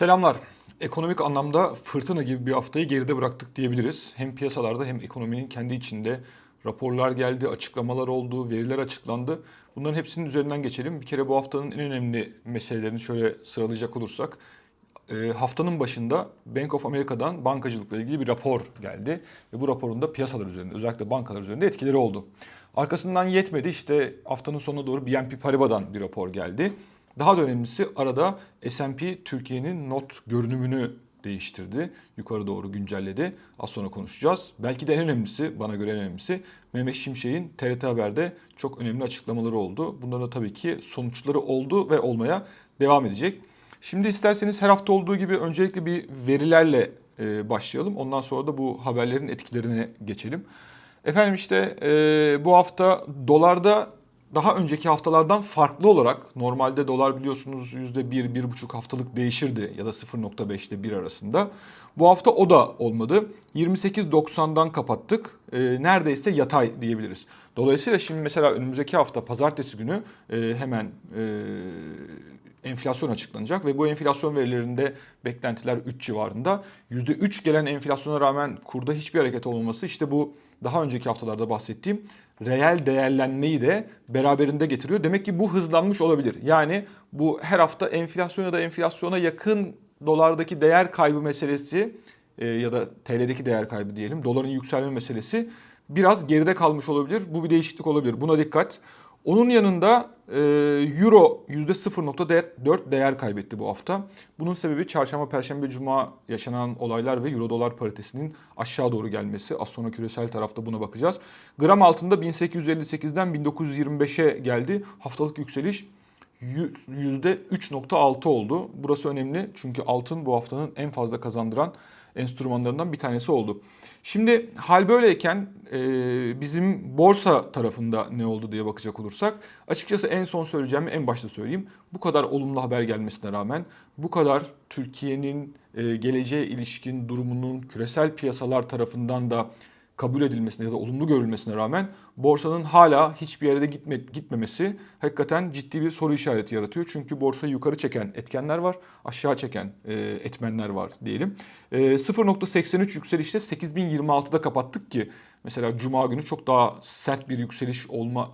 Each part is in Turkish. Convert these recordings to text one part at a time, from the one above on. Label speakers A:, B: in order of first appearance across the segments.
A: Selamlar. Ekonomik anlamda fırtına gibi bir haftayı geride bıraktık diyebiliriz. Hem piyasalarda hem ekonominin kendi içinde raporlar geldi, açıklamalar oldu, veriler açıklandı. Bunların hepsinin üzerinden geçelim. Bir kere bu haftanın en önemli meselelerini şöyle sıralayacak olursak e, haftanın başında Bank of America'dan bankacılıkla ilgili bir rapor geldi. Ve bu raporun da piyasalar üzerinde özellikle bankalar üzerinde etkileri oldu. Arkasından yetmedi işte haftanın sonuna doğru BNP Paribas'dan bir rapor geldi. Daha da önemlisi arada S&P Türkiye'nin not görünümünü değiştirdi. Yukarı doğru güncelledi. Az sonra konuşacağız. Belki de en önemlisi, bana göre en önemlisi Mehmet Şimşek'in TRT Haber'de çok önemli açıklamaları oldu. Bunların da tabii ki sonuçları oldu ve olmaya devam edecek. Şimdi isterseniz her hafta olduğu gibi öncelikle bir verilerle e, başlayalım. Ondan sonra da bu haberlerin etkilerine geçelim. Efendim işte e, bu hafta dolarda daha önceki haftalardan farklı olarak normalde dolar biliyorsunuz %1-1,5 haftalık değişirdi ya da 0.5 ile 1 arasında. Bu hafta o da olmadı. 28.90'dan kapattık. E, neredeyse yatay diyebiliriz. Dolayısıyla şimdi mesela önümüzdeki hafta pazartesi günü e, hemen e, enflasyon açıklanacak ve bu enflasyon verilerinde beklentiler 3 civarında. %3 gelen enflasyona rağmen kurda hiçbir hareket olmaması işte bu daha önceki haftalarda bahsettiğim reel değerlenmeyi de beraberinde getiriyor. Demek ki bu hızlanmış olabilir. Yani bu her hafta enflasyon ya da enflasyona yakın dolardaki değer kaybı meselesi e, ya da TL'deki değer kaybı diyelim, doların yükselme meselesi biraz geride kalmış olabilir. Bu bir değişiklik olabilir. Buna dikkat. Onun yanında e, Euro %0.4 değer kaybetti bu hafta. Bunun sebebi çarşamba, perşembe, cuma yaşanan olaylar ve Euro dolar paritesinin aşağı doğru gelmesi. Az sonra küresel tarafta buna bakacağız. Gram altında 1858'den 1925'e geldi. Haftalık yükseliş %3.6 oldu. Burası önemli çünkü altın bu haftanın en fazla kazandıran enstrümanlarından bir tanesi oldu. Şimdi hal böyleyken e, bizim borsa tarafında ne oldu diye bakacak olursak açıkçası en son söyleyeceğimi en başta söyleyeyim. Bu kadar olumlu haber gelmesine rağmen bu kadar Türkiye'nin e, geleceğe ilişkin durumunun küresel piyasalar tarafından da kabul edilmesine ya da olumlu görülmesine rağmen borsanın hala hiçbir yere de gitme, gitmemesi hakikaten ciddi bir soru işareti yaratıyor. Çünkü borsayı yukarı çeken etkenler var, aşağı çeken e, etmenler var diyelim. E, 0.83 yükselişte 8026'da kapattık ki mesela cuma günü çok daha sert bir yükseliş olma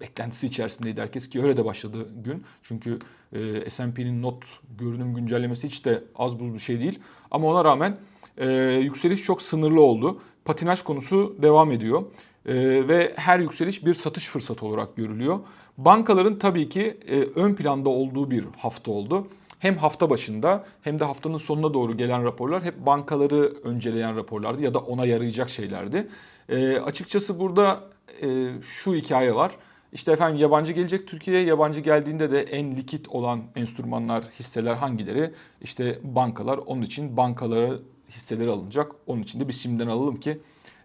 A: beklentisi içerisindeydi herkes ki öyle de başladı gün. Çünkü e, S&P'nin not görünüm güncellemesi hiç de az buz bir şey değil. Ama ona rağmen e, yükseliş çok sınırlı oldu. Patinaj konusu devam ediyor e, ve her yükseliş bir satış fırsatı olarak görülüyor. Bankaların tabii ki e, ön planda olduğu bir hafta oldu. Hem hafta başında hem de haftanın sonuna doğru gelen raporlar hep bankaları önceleyen raporlardı ya da ona yarayacak şeylerdi. E, açıkçası burada e, şu hikaye var. İşte efendim yabancı gelecek Türkiye'ye. Yabancı geldiğinde de en likit olan enstrümanlar, hisseler hangileri? İşte bankalar. Onun için bankalara hisseleri alınacak. Onun için de bir simden alalım ki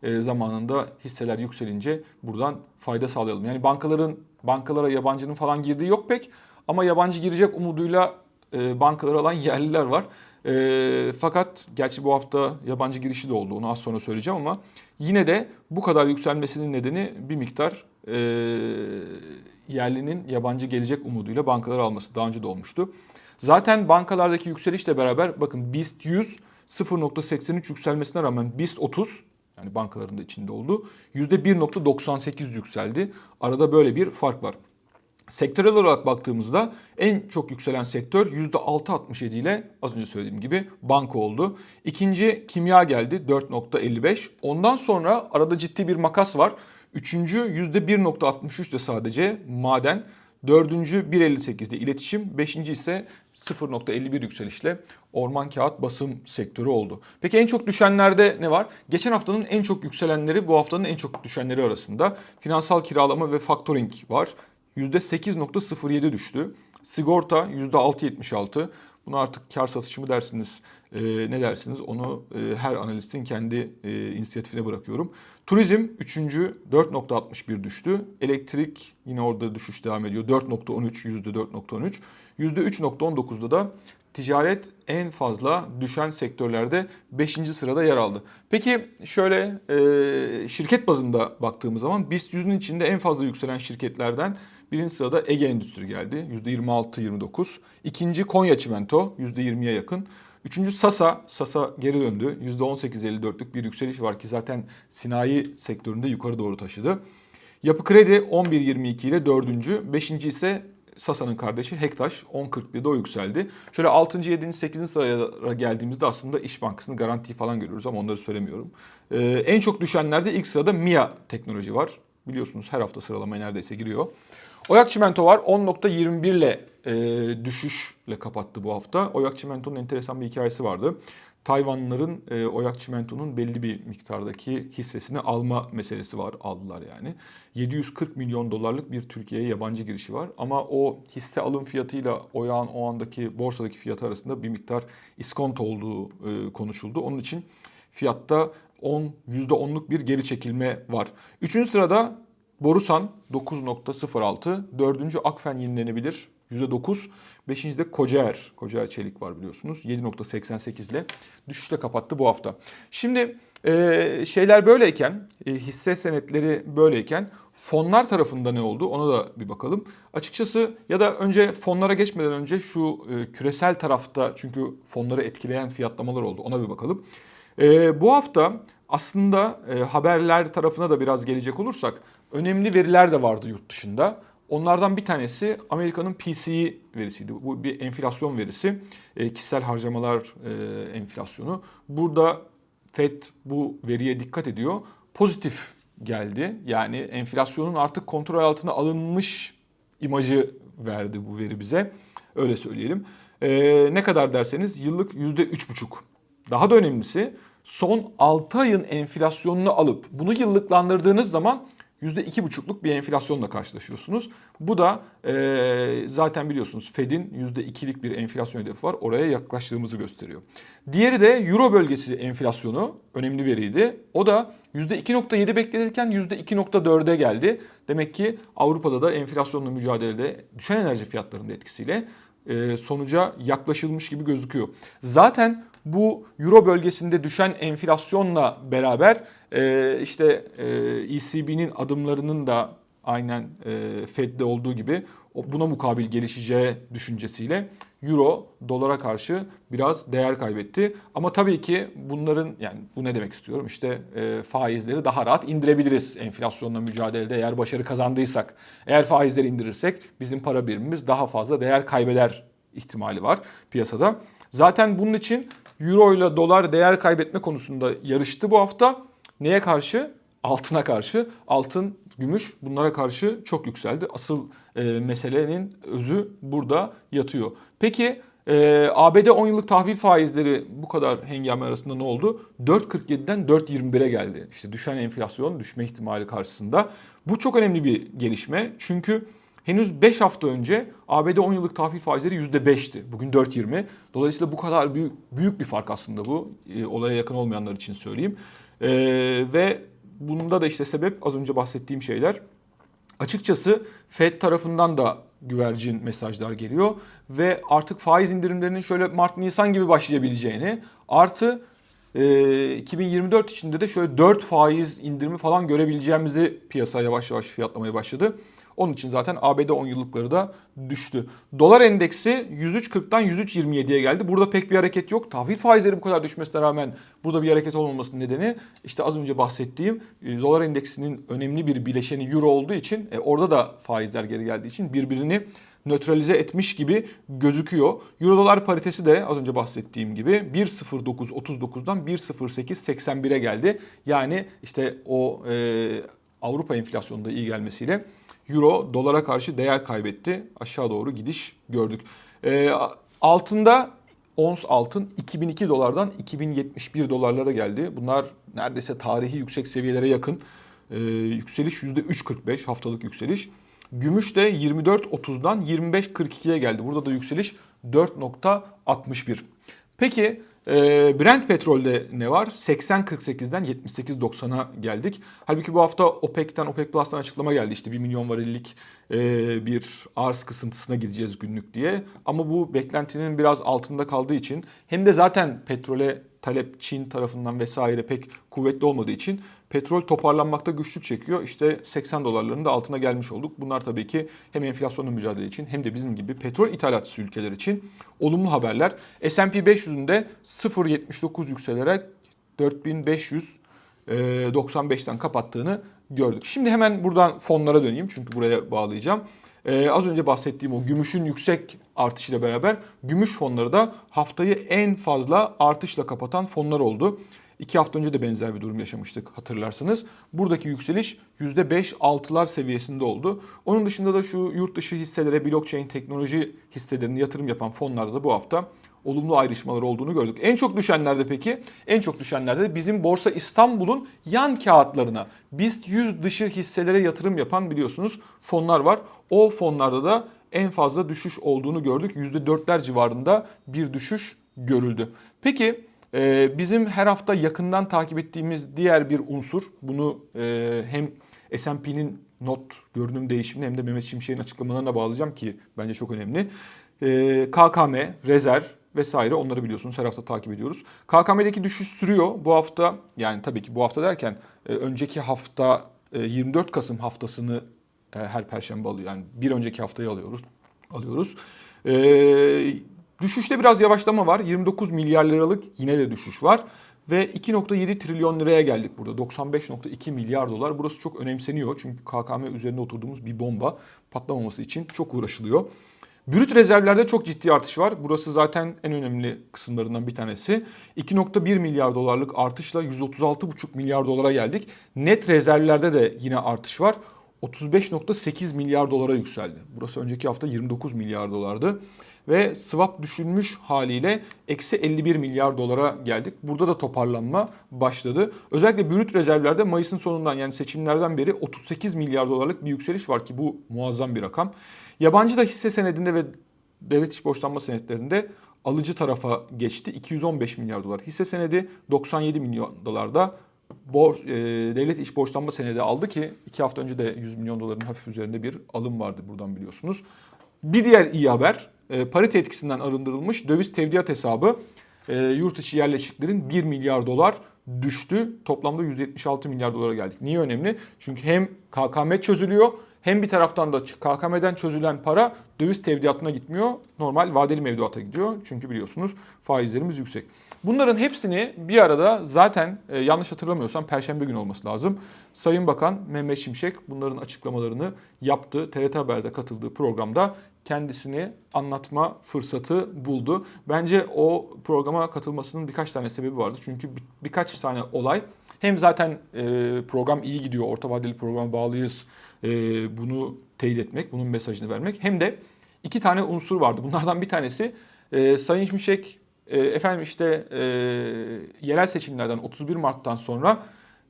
A: e, zamanında hisseler yükselince buradan fayda sağlayalım. Yani bankaların bankalara yabancının falan girdiği yok pek ama yabancı girecek umuduyla e, bankalara alan yerliler var. E, fakat gerçi bu hafta yabancı girişi de oldu. Onu az sonra söyleyeceğim ama yine de bu kadar yükselmesinin nedeni bir miktar e, yerlinin yabancı gelecek umuduyla bankaları alması daha önce de olmuştu. Zaten bankalardaki yükselişle beraber bakın BIST 100 0.83 yükselmesine rağmen BIST 30 yani bankaların da içinde olduğu %1.98 yükseldi. Arada böyle bir fark var. Sektörel olarak baktığımızda en çok yükselen sektör %6.67 ile az önce söylediğim gibi banka oldu. İkinci kimya geldi 4.55. Ondan sonra arada ciddi bir makas var. Üçüncü %1.63 de sadece maden. Dördüncü 1.58'de iletişim. Beşinci ise 0.51 yükselişle orman kağıt basım sektörü oldu. Peki en çok düşenlerde ne var? Geçen haftanın en çok yükselenleri bu haftanın en çok düşenleri arasında. Finansal kiralama ve factoring var. %8.07 düştü. Sigorta %6.76. Bunu artık kar satışı mı dersiniz, e, ne dersiniz onu e, her analistin kendi e, inisiyatifine bırakıyorum. Turizm 3. 4.61 düştü. Elektrik yine orada düşüş devam ediyor. 4.13 %4.13. %3.19'da da ticaret en fazla düşen sektörlerde 5. sırada yer aldı. Peki şöyle e, şirket bazında baktığımız zaman BIST 100'ün içinde en fazla yükselen şirketlerden Birinci sırada Ege Endüstri geldi. %26-29. İkinci Konya Çimento %20'ye yakın. Üçüncü Sasa. Sasa geri döndü. %18.54'lük bir yükseliş var ki zaten sinayi sektöründe yukarı doğru taşıdı. Yapı Kredi 11.22 ile dördüncü. Beşinci ise Sasa'nın kardeşi Hektaş 10.41'de o yükseldi. Şöyle 6. 7. 8. sıraya geldiğimizde aslında İş Bankası'nın garantiyi falan görüyoruz ama onları söylemiyorum. Ee, en çok düşenlerde ilk sırada MIA teknoloji var. Biliyorsunuz her hafta sıralamaya neredeyse giriyor. Oyak Çimento var 10.21 ile e, düşüşle kapattı bu hafta. Oyak Çimento'nun enteresan bir hikayesi vardı. Tayvanlıların e, Oyak Çimento'nun belli bir miktardaki hissesini alma meselesi var. Aldılar yani. 740 milyon dolarlık bir Türkiye'ye yabancı girişi var. Ama o hisse alım fiyatıyla Oyak'ın o andaki borsadaki fiyatı arasında bir miktar iskonto olduğu e, konuşuldu. Onun için fiyatta 10 %10'luk bir geri çekilme var. Üçüncü sırada Borusan 9.06, dördüncü Akfen yenilenebilir %9. Beşinci de Kocaer. Kocaer Çelik var biliyorsunuz. 7.88 ile düşüşle kapattı bu hafta. Şimdi e, şeyler böyleyken, e, hisse senetleri böyleyken fonlar tarafında ne oldu ona da bir bakalım. Açıkçası ya da önce fonlara geçmeden önce şu e, küresel tarafta çünkü fonları etkileyen fiyatlamalar oldu ona bir bakalım. E, bu hafta aslında e, haberler tarafına da biraz gelecek olursak önemli veriler de vardı yurt dışında. Onlardan bir tanesi Amerika'nın PCE verisiydi. Bu bir enflasyon verisi. E, kişisel harcamalar e, enflasyonu. Burada FED bu veriye dikkat ediyor. Pozitif geldi. Yani enflasyonun artık kontrol altına alınmış imajı verdi bu veri bize. Öyle söyleyelim. E, ne kadar derseniz yıllık %3,5. Daha da önemlisi son 6 ayın enflasyonunu alıp bunu yıllıklandırdığınız zaman %2,5'luk bir enflasyonla karşılaşıyorsunuz. Bu da e, zaten biliyorsunuz Fed'in %2'lik bir enflasyon hedefi var. Oraya yaklaştığımızı gösteriyor. Diğeri de Euro bölgesi enflasyonu önemli veriydi. O da %2.7 beklenirken %2.4'e geldi. Demek ki Avrupa'da da enflasyonla mücadelede düşen enerji fiyatlarının etkisiyle e, sonuca yaklaşılmış gibi gözüküyor. Zaten bu Euro bölgesinde düşen enflasyonla beraber e, işte e, ECB'nin adımlarının da aynen e, Fed'de olduğu gibi buna mukabil gelişeceği düşüncesiyle Euro dolara karşı biraz değer kaybetti. Ama tabii ki bunların yani bu ne demek istiyorum işte e, faizleri daha rahat indirebiliriz enflasyonla mücadelede eğer başarı kazandıysak. Eğer faizleri indirirsek bizim para birimimiz daha fazla değer kaybeder ihtimali var piyasada. Zaten bunun için Euro ile dolar değer kaybetme konusunda yarıştı bu hafta. Neye karşı? Altına karşı. Altın, gümüş bunlara karşı çok yükseldi. Asıl e, meselenin özü burada yatıyor. Peki e, ABD 10 yıllık tahvil faizleri bu kadar hengame arasında ne oldu? 4.47'den 4.21'e geldi. İşte düşen enflasyon düşme ihtimali karşısında. Bu çok önemli bir gelişme. Çünkü Henüz 5 hafta önce ABD 10 yıllık tahvil faizleri %5'ti. Bugün 4.20. Dolayısıyla bu kadar büyük, büyük bir fark aslında bu. E, olaya yakın olmayanlar için söyleyeyim. E, ve bunda da işte sebep az önce bahsettiğim şeyler. Açıkçası Fed tarafından da güvercin mesajlar geliyor ve artık faiz indirimlerinin şöyle Mart-Nisan gibi başlayabileceğini artı e, 2024 içinde de şöyle 4 faiz indirimi falan görebileceğimizi piyasa yavaş yavaş fiyatlamaya başladı. Onun için zaten ABD 10 yıllıkları da düştü. Dolar endeksi 103.40'dan 103.27'ye geldi. Burada pek bir hareket yok. Tahvil faizleri bu kadar düşmesine rağmen burada bir hareket olmamasının nedeni işte az önce bahsettiğim e, dolar endeksinin önemli bir bileşeni euro olduğu için e, orada da faizler geri geldiği için birbirini nötralize etmiş gibi gözüküyor. Euro dolar paritesi de az önce bahsettiğim gibi 1.09.39'dan 1.08.81'e geldi. Yani işte o e, Avrupa enflasyonunda iyi gelmesiyle Euro dolara karşı değer kaybetti. Aşağı doğru gidiş gördük. E, altında ons altın 2002 dolardan 2071 dolarlara geldi. Bunlar neredeyse tarihi yüksek seviyelere yakın. E, yükseliş %3.45 haftalık yükseliş. Gümüş de 24.30'dan 25.42'ye geldi. Burada da yükseliş 4.61. Peki e, Brent petrolde ne var? 80.48'den 78.90'a geldik. Halbuki bu hafta OPEC'ten, OPEC Plus'tan açıklama geldi. İşte 1 milyon varillik e, bir arz kısıntısına gideceğiz günlük diye. Ama bu beklentinin biraz altında kaldığı için hem de zaten petrole talep Çin tarafından vesaire pek kuvvetli olmadığı için Petrol toparlanmakta güçlük çekiyor. İşte 80 dolarların da altına gelmiş olduk. Bunlar tabii ki hem enflasyonla mücadele için hem de bizim gibi petrol ithalatçısı ülkeler için olumlu haberler. S&P 500'ün de 0.79 yükselerek 4595'ten kapattığını gördük. Şimdi hemen buradan fonlara döneyim çünkü buraya bağlayacağım. Ee, az önce bahsettiğim o gümüşün yüksek artışıyla beraber gümüş fonları da haftayı en fazla artışla kapatan fonlar oldu. İki hafta önce de benzer bir durum yaşamıştık hatırlarsanız. Buradaki yükseliş %5-6'lar seviyesinde oldu. Onun dışında da şu yurt dışı hisselere, blockchain teknoloji hisselerine yatırım yapan fonlarda da bu hafta olumlu ayrışmalar olduğunu gördük. En çok düşenlerde peki, en çok düşenlerde bizim Borsa İstanbul'un yan kağıtlarına, BIST 100 dışı hisselere yatırım yapan biliyorsunuz fonlar var. O fonlarda da en fazla düşüş olduğunu gördük. %4'ler civarında bir düşüş görüldü. Peki ee, bizim her hafta yakından takip ettiğimiz diğer bir unsur, bunu e, hem S&P'nin not görünüm değişimine hem de Mehmet Şimşek'in açıklamalarına bağlayacağım ki bence çok önemli. Ee, KKM, rezerv vesaire onları biliyorsunuz her hafta takip ediyoruz. KKM'deki düşüş sürüyor. Bu hafta yani tabii ki bu hafta derken e, önceki hafta e, 24 Kasım haftasını e, her perşembe alıyor. Yani bir önceki haftayı alıyoruz. alıyoruz. Ee, Düşüşte biraz yavaşlama var. 29 milyar liralık yine de düşüş var. Ve 2.7 trilyon liraya geldik burada. 95.2 milyar dolar. Burası çok önemseniyor. Çünkü KKM üzerinde oturduğumuz bir bomba patlamaması için çok uğraşılıyor. Brüt rezervlerde çok ciddi artış var. Burası zaten en önemli kısımlarından bir tanesi. 2.1 milyar dolarlık artışla 136.5 milyar dolara geldik. Net rezervlerde de yine artış var. 35.8 milyar dolara yükseldi. Burası önceki hafta 29 milyar dolardı ve swap düşünmüş haliyle eksi 51 milyar dolara geldik. Burada da toparlanma başladı. Özellikle brüt rezervlerde Mayıs'ın sonundan yani seçimlerden beri 38 milyar dolarlık bir yükseliş var ki bu muazzam bir rakam. Yabancı da hisse senedinde ve devlet iş borçlanma senetlerinde alıcı tarafa geçti. 215 milyar dolar hisse senedi 97 milyon dolarda bor, e, devlet iş borçlanma senedi aldı ki iki hafta önce de 100 milyon doların hafif üzerinde bir alım vardı buradan biliyorsunuz. Bir diğer iyi haber e, parite etkisinden arındırılmış döviz tevdiat hesabı e, yurt içi yerleşiklerin 1 milyar dolar düştü. Toplamda 176 milyar dolara geldik. Niye önemli? Çünkü hem KKM çözülüyor hem bir taraftan da KKM'den çözülen para döviz tevdiatına gitmiyor. Normal vadeli mevduata gidiyor. Çünkü biliyorsunuz faizlerimiz yüksek. Bunların hepsini bir arada zaten e, yanlış hatırlamıyorsam Perşembe günü olması lazım. Sayın Bakan Mehmet Şimşek bunların açıklamalarını yaptı. TRT Haber'de katıldığı programda kendisini anlatma fırsatı buldu. Bence o programa katılmasının birkaç tane sebebi vardı. Çünkü bir, birkaç tane olay hem zaten e, program iyi gidiyor, orta vadeli programa bağlıyız, e, bunu teyit etmek, bunun mesajını vermek. Hem de iki tane unsur vardı. Bunlardan bir tanesi e, Sayın Şimşek e, efendim işte e, yerel seçimlerden 31 Mart'tan sonra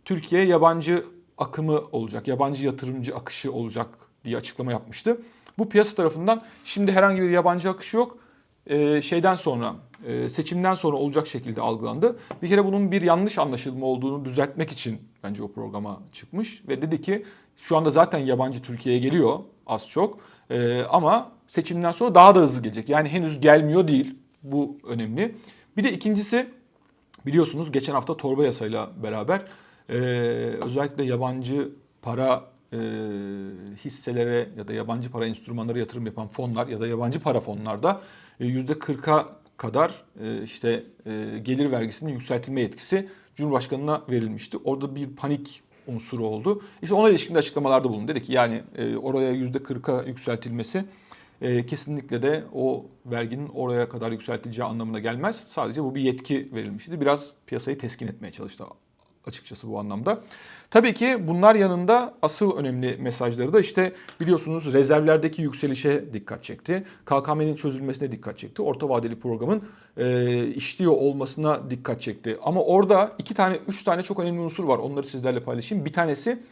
A: Türkiye yabancı akımı olacak, yabancı yatırımcı akışı olacak diye açıklama yapmıştı. Bu piyasa tarafından şimdi herhangi bir yabancı akışı yok. Ee, şeyden sonra, e, seçimden sonra olacak şekilde algılandı. Bir kere bunun bir yanlış anlaşılma olduğunu düzeltmek için bence o programa çıkmış. Ve dedi ki şu anda zaten yabancı Türkiye'ye geliyor az çok. Ee, ama seçimden sonra daha da hızlı gelecek. Yani henüz gelmiyor değil. Bu önemli. Bir de ikincisi biliyorsunuz geçen hafta torba yasayla beraber e, özellikle yabancı para e, hisselere ya da yabancı para enstrümanları yatırım yapan fonlar ya da yabancı para fonlarda e, %40'a kadar e, işte e, gelir vergisinin yükseltilme yetkisi Cumhurbaşkanı'na verilmişti. Orada bir panik unsuru oldu. İşte ona ilişkin de açıklamalarda bulundu. Dedi ki yani e, oraya %40'a yükseltilmesi e, kesinlikle de o verginin oraya kadar yükseltileceği anlamına gelmez. Sadece bu bir yetki verilmişti. Biraz piyasayı teskin etmeye çalıştı açıkçası bu anlamda. Tabii ki bunlar yanında asıl önemli mesajları da işte biliyorsunuz rezervlerdeki yükselişe dikkat çekti. KKM'nin çözülmesine dikkat çekti. Orta vadeli programın e, işliyor olmasına dikkat çekti. Ama orada iki tane, üç tane çok önemli unsur var. Onları sizlerle paylaşayım. Bir tanesi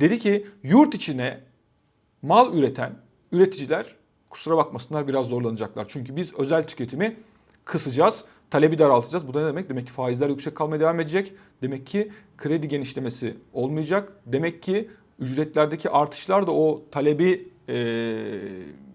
A: dedi ki yurt içine mal üreten üreticiler kusura bakmasınlar biraz zorlanacaklar. Çünkü biz özel tüketimi kısacağız talebi daraltacağız. Bu da ne demek? Demek ki faizler yüksek kalmaya devam edecek. Demek ki kredi genişlemesi olmayacak. Demek ki ücretlerdeki artışlar da o talebi e,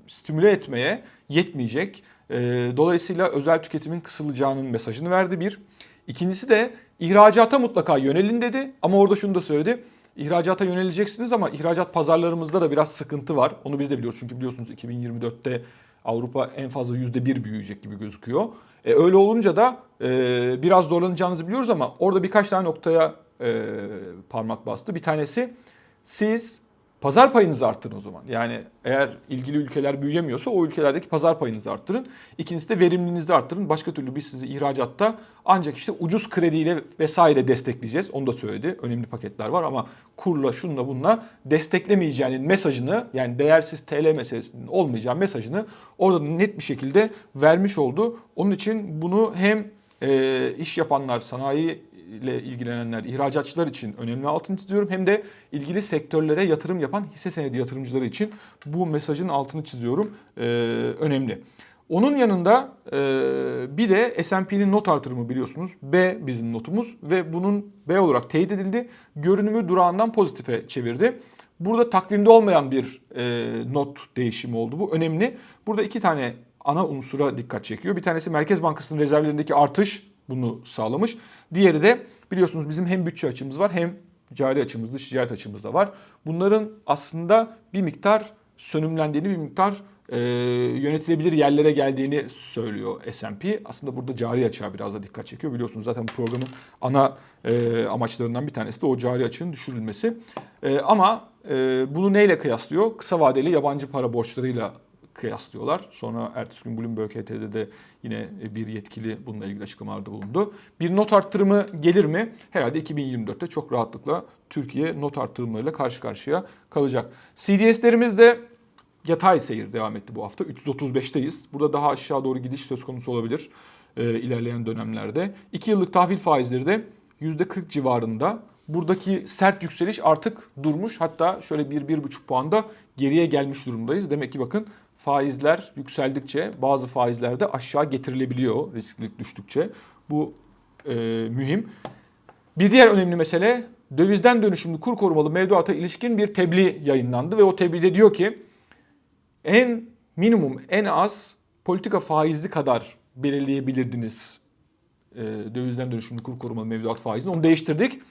A: stimüle etmeye yetmeyecek. E, dolayısıyla özel tüketimin kısılacağının mesajını verdi bir. İkincisi de İhracata mutlaka yönelin dedi ama orada şunu da söyledi. İhracata yöneleceksiniz ama ihracat pazarlarımızda da biraz sıkıntı var. Onu biz de biliyoruz çünkü biliyorsunuz 2024'te Avrupa en fazla %1 büyüyecek gibi gözüküyor. E, öyle olunca da e, biraz zorlanacağınızı biliyoruz ama orada birkaç tane noktaya e, parmak bastı. Bir tanesi siz pazar payınızı arttırın o zaman. Yani eğer ilgili ülkeler büyüyemiyorsa o ülkelerdeki pazar payınızı arttırın. İkincisi de verimliliğinizi arttırın. Başka türlü biz sizi ihracatta ancak işte ucuz krediyle vesaire destekleyeceğiz. Onu da söyledi. Önemli paketler var ama kurla şunla bunla desteklemeyeceğinin mesajını yani değersiz TL meselesinin olmayacağı mesajını orada net bir şekilde vermiş oldu. Onun için bunu hem e, iş yapanlar, sanayi ile ilgilenenler, ihracatçılar için önemli altını çiziyorum. Hem de ilgili sektörlere yatırım yapan hisse senedi yatırımcıları için bu mesajın altını çiziyorum. Ee, önemli. Onun yanında e, bir de S&P'nin not artırımı biliyorsunuz. B bizim notumuz ve bunun B olarak teyit edildi. Görünümü durağından pozitife çevirdi. Burada takvimde olmayan bir e, not değişimi oldu. Bu önemli. Burada iki tane ana unsura dikkat çekiyor. Bir tanesi Merkez Bankası'nın rezervlerindeki artış bunu sağlamış. Diğeri de biliyorsunuz bizim hem bütçe açımız var hem cari açımız, dış ticaret açımız da var. Bunların aslında bir miktar sönümlendiğini, bir miktar e, yönetilebilir yerlere geldiğini söylüyor S&P. Aslında burada cari açığa biraz da dikkat çekiyor. Biliyorsunuz zaten bu programın ana e, amaçlarından bir tanesi de o cari açığın düşürülmesi. E, ama e, bunu neyle kıyaslıyor? Kısa vadeli yabancı para borçlarıyla kıyaslıyorlar. Sonra ertesi gün Bloomberg HT'de de yine bir yetkili bununla ilgili açıklamalarda bulundu. Bir not arttırımı gelir mi? Herhalde 2024'te çok rahatlıkla Türkiye not arttırımlarıyla karşı karşıya kalacak. CDS'lerimiz de yatay seyir devam etti bu hafta. 335'teyiz. Burada daha aşağı doğru gidiş söz konusu olabilir e, ilerleyen dönemlerde. 2 yıllık tahvil faizleri de %40 civarında. Buradaki sert yükseliş artık durmuş. Hatta şöyle 1-1,5 puanda geriye gelmiş durumdayız. Demek ki bakın faizler yükseldikçe bazı faizler de aşağı getirilebiliyor risklilik düştükçe. Bu e, mühim. Bir diğer önemli mesele dövizden dönüşümlü kur korumalı mevduata ilişkin bir tebliğ yayınlandı ve o tebliğde diyor ki en minimum en az politika faizi kadar belirleyebilirdiniz e, dövizden dönüşümlü kur korumalı mevduat faizini. Onu değiştirdik.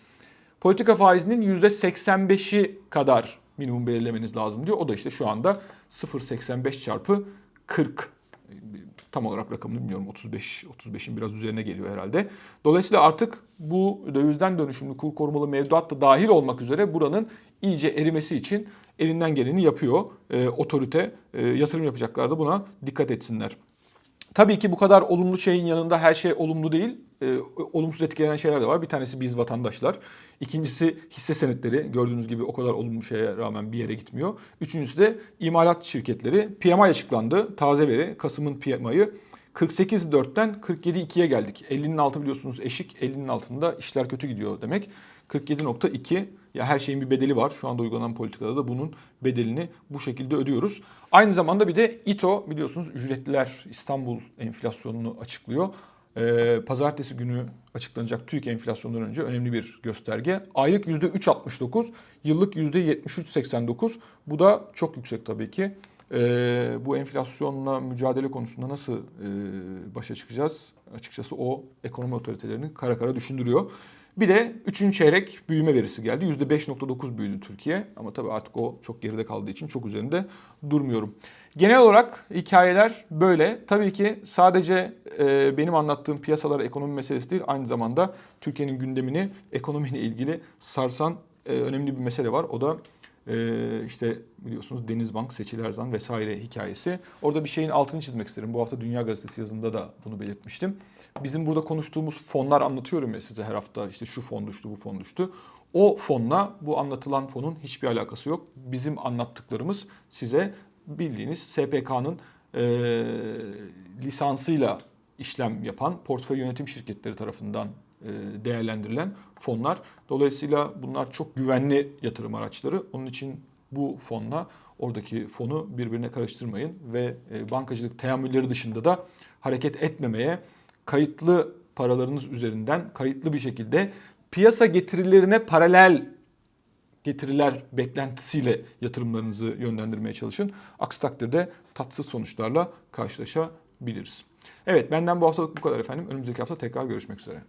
A: Politika faizinin %85'i kadar minimum belirlemeniz lazım diyor. O da işte şu anda 0.85 çarpı 40 tam olarak rakamını bilmiyorum 35 35'in biraz üzerine geliyor herhalde. Dolayısıyla artık bu dövizden dönüşümlü kur korumalı mevduat da dahil olmak üzere buranın iyice erimesi için elinden geleni yapıyor. E, otorite e, yatırım yapacaklar da buna dikkat etsinler. Tabii ki bu kadar olumlu şeyin yanında her şey olumlu değil. E, olumsuz etkilenen şeyler de var. Bir tanesi biz vatandaşlar. İkincisi hisse senetleri. Gördüğünüz gibi o kadar olumlu şeye rağmen bir yere gitmiyor. Üçüncüsü de imalat şirketleri. PMI açıklandı. Taze veri. Kasım'ın PMI'ı. 48.4'ten 47.2'ye geldik. 50'nin altı biliyorsunuz eşik. 50'nin altında işler kötü gidiyor demek. 47.2 ya her şeyin bir bedeli var. Şu anda uygulanan politikada da bunun bedelini bu şekilde ödüyoruz. Aynı zamanda bir de İTO biliyorsunuz ücretliler İstanbul enflasyonunu açıklıyor. Ee, pazartesi günü açıklanacak TÜİK enflasyondan önce önemli bir gösterge. Aylık %3.69, yıllık %73.89. Bu da çok yüksek tabii ki. Ee, bu enflasyonla mücadele konusunda nasıl e, başa çıkacağız? Açıkçası o ekonomi otoritelerinin kara kara düşündürüyor. Bir de 3. çeyrek büyüme verisi geldi. %5.9 büyüdü Türkiye ama tabii artık o çok geride kaldığı için çok üzerinde durmuyorum. Genel olarak hikayeler böyle. Tabii ki sadece e, benim anlattığım piyasalar ekonomi meselesi değil aynı zamanda Türkiye'nin gündemini ekonomiyle ilgili sarsan e, önemli bir mesele var. O da e, işte biliyorsunuz Denizbank, Seçil Erzan vesaire hikayesi. Orada bir şeyin altını çizmek isterim. Bu hafta Dünya Gazetesi yazında da bunu belirtmiştim. Bizim burada konuştuğumuz fonlar anlatıyorum ya size her hafta işte şu fon düştü, bu fon düştü. O fonla bu anlatılan fonun hiçbir alakası yok. Bizim anlattıklarımız size bildiğiniz SPK'nın e, lisansıyla işlem yapan portföy yönetim şirketleri tarafından e, değerlendirilen fonlar. Dolayısıyla bunlar çok güvenli yatırım araçları. Onun için bu fonla oradaki fonu birbirine karıştırmayın ve bankacılık teamülleri dışında da hareket etmemeye, kayıtlı paralarınız üzerinden kayıtlı bir şekilde piyasa getirilerine paralel getiriler beklentisiyle yatırımlarınızı yönlendirmeye çalışın. Aksi takdirde tatsız sonuçlarla karşılaşabiliriz. Evet benden bu haftalık bu kadar efendim. Önümüzdeki hafta tekrar görüşmek üzere.